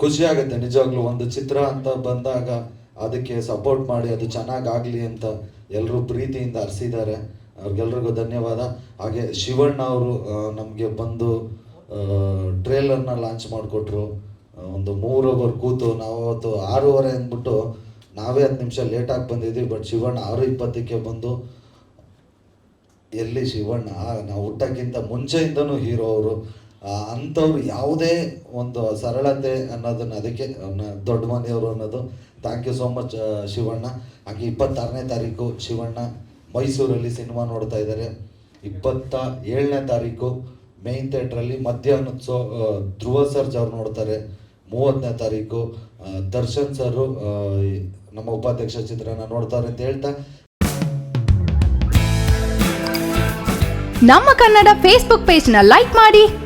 ಖುಷಿ ಆಗುತ್ತೆ ನಿಜವಾಗ್ಲೂ ಒಂದು ಚಿತ್ರ ಅಂತ ಬಂದಾಗ ಅದಕ್ಕೆ ಸಪೋರ್ಟ್ ಮಾಡಿ ಅದು ಚೆನ್ನಾಗಾಗಲಿ ಅಂತ ಎಲ್ಲರೂ ಪ್ರೀತಿಯಿಂದ ಹರಿಸಿದ್ದಾರೆ ಅವ್ರಿಗೆಲ್ರಿಗೂ ಧನ್ಯವಾದ. ಹಾಗೆ ಶಿವಣ್ಣ ಅವರು ನಮಗೆ ಬಂದು ಟ್ರೇಲರ್ನ ಲಾಂಚ್ ಮಾಡಿಕೊಟ್ರು. ಒಂದು ಮೂರು ಕೂತು ನಾವು ಅವತ್ತು ಆರೂವರೆ ಅಂದ್ಬಿಟ್ಟು ನಾವೇ ಹತ್ತು ನಿಮಿಷ ಲೇಟಾಗಿ ಬಂದಿದ್ವಿ ಬಟ್ ಶಿವಣ್ಣ ಆರು ಇಪ್ಪತ್ತಕ್ಕೆ ಬಂದು, ಎಲ್ಲಿ ಶಿವಣ್ಣ? ನಾವು ಹುಟ್ಟಕ್ಕಿಂತ ಮುಂಚೆಯಿಂದನೂ ಹೀರೋ ಅವರು. ಅಂಥವ್ರು ಯಾವುದೇ ಒಂದು ಸರಳತೆ ಅನ್ನೋದನ್ನು ಅದಕ್ಕೆ ದೊಡ್ಡ ಮನೆಯವರು ಅನ್ನೋದು thank you so much Shivanna. ಹಾಗೆ ಇಪ್ಪತ್ತಾರನೇ ತಾರೀಕು ಶಿವಣ್ಣ ಮೈಸೂರಲ್ಲಿ ಸಿನಿಮಾ ನೋಡ್ತಾ ಇದ್ದಾರೆ. ಇಪ್ಪತ್ತ ಏಳನೇ ತಾರೀಕು ಮೇನ್ ಥಿಯೇಟ್ರಲ್ಲಿ ಮಧ್ಯಾಹ್ನೋತ್ಸವ ಧ್ರುವ ಸರ್ಜ್ ಅವ್ರು ನೋಡ್ತಾರೆ. ಮೂವತ್ತನೇ ತಾರೀಕು ದರ್ಶನ್ ಸರು ನಮ್ಮ ಉಪಾಧ್ಯಕ್ಷ ಚಿತ್ರನ ನೋಡ್ತಾರೆ ಅಂತ ಹೇಳ್ತಾ. ನಮ್ಮ ಕನ್ನಡ ಫೇಸ್ಬುಕ್ ಪೇಜ್ನ ಲೈಕ್ ಮಾಡಿ